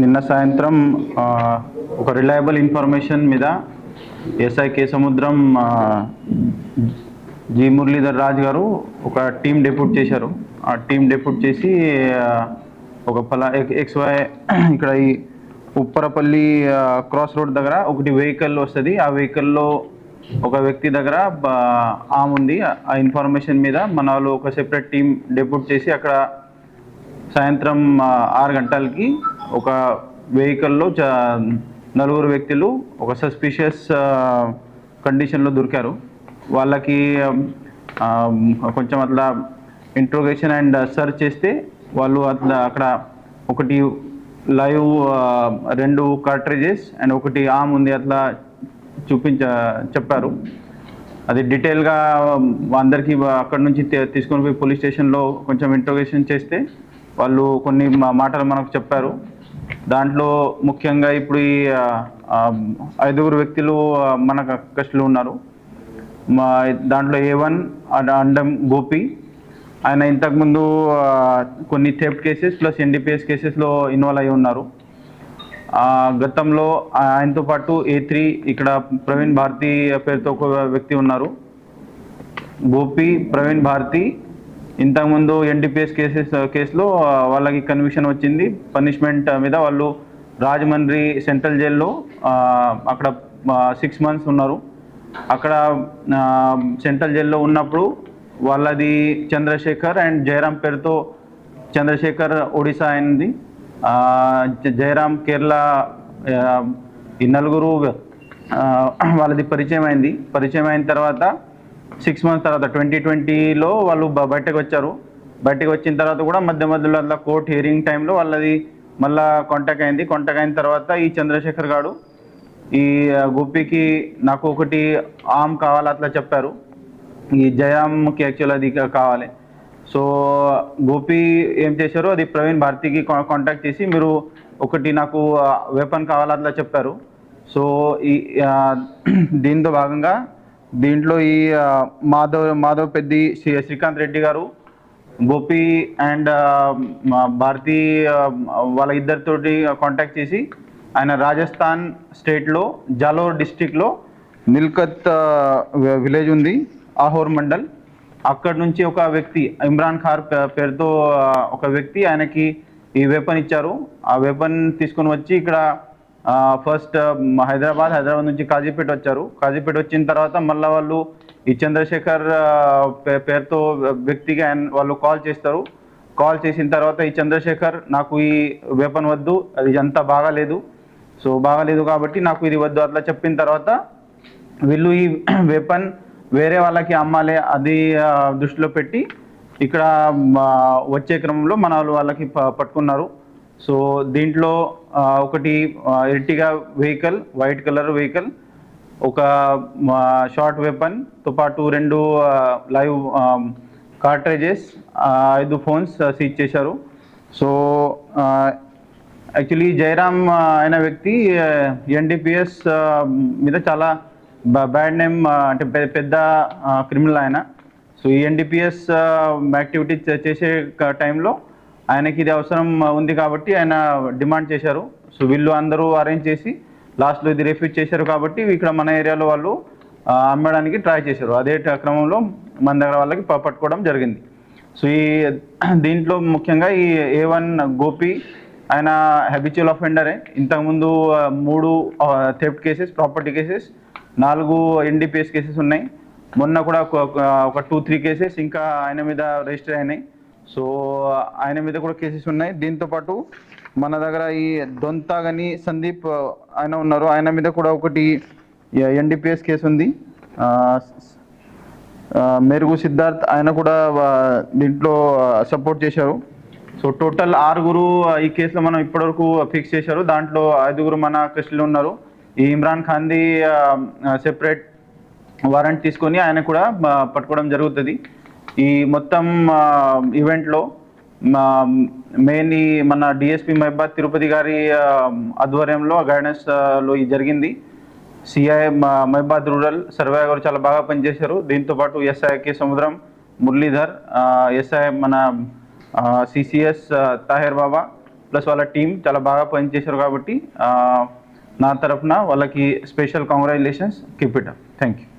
నిన్న సాయంత్రం ఒక రిలయబుల్ ఇన్ఫర్మేషన్ మీద SI K Samudram G Muralidhar Raj గారు ఒక టీం డెప్యూట్ చేశారు. ఆ టీం డెప్యూట్ చేసి ఒక పలా ఎక్స్ వై ఇక్కడ ఈ ఉప్పరపల్లి క్రాస్ రోడ్ దగ్గర ఒకటి వెహికల్ వస్తుంది. ఆ వెహికల్లో ఒక వ్యక్తి దగ్గర ఆమె ఉంది. ఆ ఇన్ఫర్మేషన్ మీద మన వాళ్ళు ఒక సెపరేట్ టీం డెప్యూట్ చేసి అక్కడ సాయంత్రం ఆరు గంటలకి ఒక వెహికల్లో చ నలుగురు వ్యక్తులు ఒక సస్పిషియస్ కండిషన్లో దొరికారు. వాళ్ళకి కొంచెం అట్లా ఇంట్రోగేషన్ అండ్ సర్చ్ చేస్తే వాళ్ళు అట్లా అక్కడ ఒకటి లైవ్ రెండు కార్ట్రేజెస్ అండ్ ఒకటి ఆమ్ ఉంది అట్లా చూపించ చెప్పారు. అది డీటెయిల్గా అందరికీ అక్కడ నుంచి తీ- తీసుకొని పోయి పోలీస్ స్టేషన్లో కొంచెం ఇంట్రోగేషన్ చేస్తే వాళ్ళు కొన్ని మాటలు మనకు చెప్పారు. దాంట్లో ముఖ్యంగా ఇప్పుడు ఈ ఐదుగురు వ్యక్తులు మన కస్టడీలో ఉన్నారు. మా దాంట్లో ఏ వన్ అండం గోపి. ఆయన ఇంతకుముందు కొన్ని థెఫ్ట్ కేసెస్ ప్లస్ ఎన్డీపీఎస్ కేసెస్లో ఇన్వాల్వ్ అయి ఉన్నారు. గతంలో ఆయనతో పాటు ఏ త్రీ ఇక్కడ ప్రవీణ్ భారతి పేరుతో ఒక వ్యక్తి ఉన్నారు. గోపి ప్రవీణ్ భారతి ఇంతకుముందు ఎన్టీపీఎస్ కేసెస్ కేసులో వాళ్ళకి కన్విషన్ వచ్చింది. పనిష్మెంట్ uh, మీద వాళ్ళు రాజమండ్రి సెంట్రల్ జైల్లో uh, అక్కడ uh, సిక్స్ మంత్స్ ఉన్నారు. అక్కడ సెంట్రల్ జైల్లో ఉన్నప్పుడు వాళ్ళది చంద్రశేఖర్ అండ్ జయరాం పేరుతో చంద్రశేఖర్ ఒడిశా అయింది. జయరామ్ జయరాం కేరళ ఈ నలుగురు వాళ్ళది పరిచయం అయింది. పరిచయం అయిన తర్వాత సిక్స్ మంత్స్ తర్వాత ట్వంటీ ట్వంటీలో వాళ్ళు బయటకు వచ్చారు. బయటకు వచ్చిన తర్వాత కూడా మధ్య మధ్యలో అట్లా కోర్ట్ హియరింగ్ టైంలో వాళ్ళది మళ్ళా కాంటాక్ట్ అయింది. కాంటాక్ట్ అయిన తర్వాత ఈ చంద్రశేఖర్ గారు ఈ ఆ, గోపికి నాకు ఒకటి ఆమ్ కావాలి అట్లా చెప్పారు. ఈ జయామ్కి యాక్చువల్ అది కావాలి. సో గోపి ఏం చేశారు? అది ప్రవీణ్ భారతికి కా- కాంటాక్ట్ చేసి మీరు ఒకటి నాకు వెపన్ కావాలి అట్లా చెప్పారు. సో ఈ దీంతో భాగంగా దీంట్లో ఈ మాధవ్ మాధవ్ పెద్ది శ్రీ- శ్రీకాంత్ రెడ్డి గారు గోపి అండ్ భారతి వాళ్ళ ఇద్దరితోటి కాంటాక్ట్ చేసి ఆయన రాజస్థాన్ స్టేట్లో జాలోర్ డిస్టిక్లో మిల్కత్ విలేజ్ ఉంది ఆహోర్ మండల్. అక్కడ నుంచి ఒక వ్యక్తి ఇమ్రాన్ ఖార్ పేరుతో ఒక వ్యక్తి ఆయనకి ఈ వెపన్ ఇచ్చారు. ఆ వెపన్ తీసుకొని వచ్చి ఇక్కడ ఫస్ట్ హైదరాబాద్ హైదరాబాద్ నుంచి కాజీపేట వచ్చారు. కాజీపేట వచ్చిన తర్వాత మళ్ళీ వాళ్ళు ఈ చంద్రశేఖర్ పే- పేరుతో వ్యక్తిగా ఆయన వాళ్ళు కాల్ చేస్తారు. కాల్ చేసిన తర్వాత ఈ చంద్రశేఖర్ నాకు ఈ వేపన్ వద్దు అది అంతా బాగాలేదు. సో బాగాలేదు కాబట్టి నాకు ఇది వద్దు. అట్లా చెప్పిన తర్వాత వీళ్ళు ఈ వెపన్ వేరే వాళ్ళకి అమ్మాలి అది దృష్టిలో పెట్టి ఇక్కడ వచ్చే క్రమంలో మన వాళ్ళు వాళ్ళకి పట్టుకున్నారు. సో దీంట్లో ఒకటి Ertiga vehicle white colour vehicle ఒక షార్ట్ వెపన్తో పాటు రెండు లైవ్ కార్ట్రేజెస్ ఐదు ఫోన్స్ సీజ్ చేశారు. సో యాక్చువల్లీ జయరామ్ అయిన అనే వ్యక్తి ఎన్డీపీఎస్ మీద చాలా బ్యాడ్ నేమ్ అంటే పెద్ద పెద్ద క్రిమినల్ ఆయన. సో ఈ ఎన్డీపీఎస్ యాక్టివిటీ చేసే టైంలో ఆయనకి ఇది అవసరం ఉంది కాబట్టి ఆయన డిమాండ్ చేశారు. సో వీళ్ళు అందరూ అరేంజ్ చేసి లాస్ట్లో ఇది రిఫ్యూజ్ చేశారు కాబట్టి ఇక్కడ మన ఏరియాలో వాళ్ళు అమ్మడానికి ట్రై చేశారు. అదే క్రమంలో మన దగ్గర వాళ్ళకి పట్టుకోవడం జరిగింది. సో ఈ దీంట్లో ముఖ్యంగా ఈ ఏ వన్ గోపి ఆయన హ్యాబిచువల్ అఫెండరే ఇంతకుముందు మూడు థెఫ్ట్ కేసెస్ ప్రాపర్టీ కేసెస్ నాలుగు ఎన్డీపీఎస్ కేసెస్ ఉన్నాయి. మొన్న కూడా ఒక టూ త్రీ కేసెస్ ఇంకా ఆయన మీద రిజిస్టర్ అయినాయి. సో ఆయన మీద కూడా కేసెస్ ఉన్నాయి. దీంతో పాటు మన దగ్గర ఈ దొంతాగని సందీప్ ఆయన ఉన్నారు. ఆయన మీద కూడా ఒకటి ఎన్డీపీఎస్ కేసు ఉంది. మెరుగు సిద్ధార్థ్ ఆయన కూడా దీంట్లో సపోర్ట్ చేశారు. సో టోటల్ ఆరుగురు ఈ కేసులో మనం ఇప్పటివరకు ఫిక్స్ చేశారు. దాంట్లో ఐదుగురు మన కస్టడీలో ఉన్నారు. ఈ ఇమ్రాన్ ఖాన్ది సెపరేట్ వారెంట్ తీసుకొని ఆయన కూడా పట్టుకోవడం జరుగుతుంది. ఈ మొత్తం ఈవెంట్లో మెయిన్ ఈ మన డిఎస్పి మహిబాద్ తిరుపతి గారి ఆధ్వర్యంలో గైడెన్స్లో ఇది జరిగింది. సిఐ మహిబాద్ రూరల్ సర్వే గారు చాలా బాగా పనిచేశారు. దీంతో పాటు SI K Samudram Muralidhar SI మన సిసిఎస్ తాహిర్ బాబా ప్లస్ వాళ్ళ టీం చాలా బాగా పనిచేశారు కాబట్టి నా తరఫున వాళ్ళకి special congratulations keep it thank you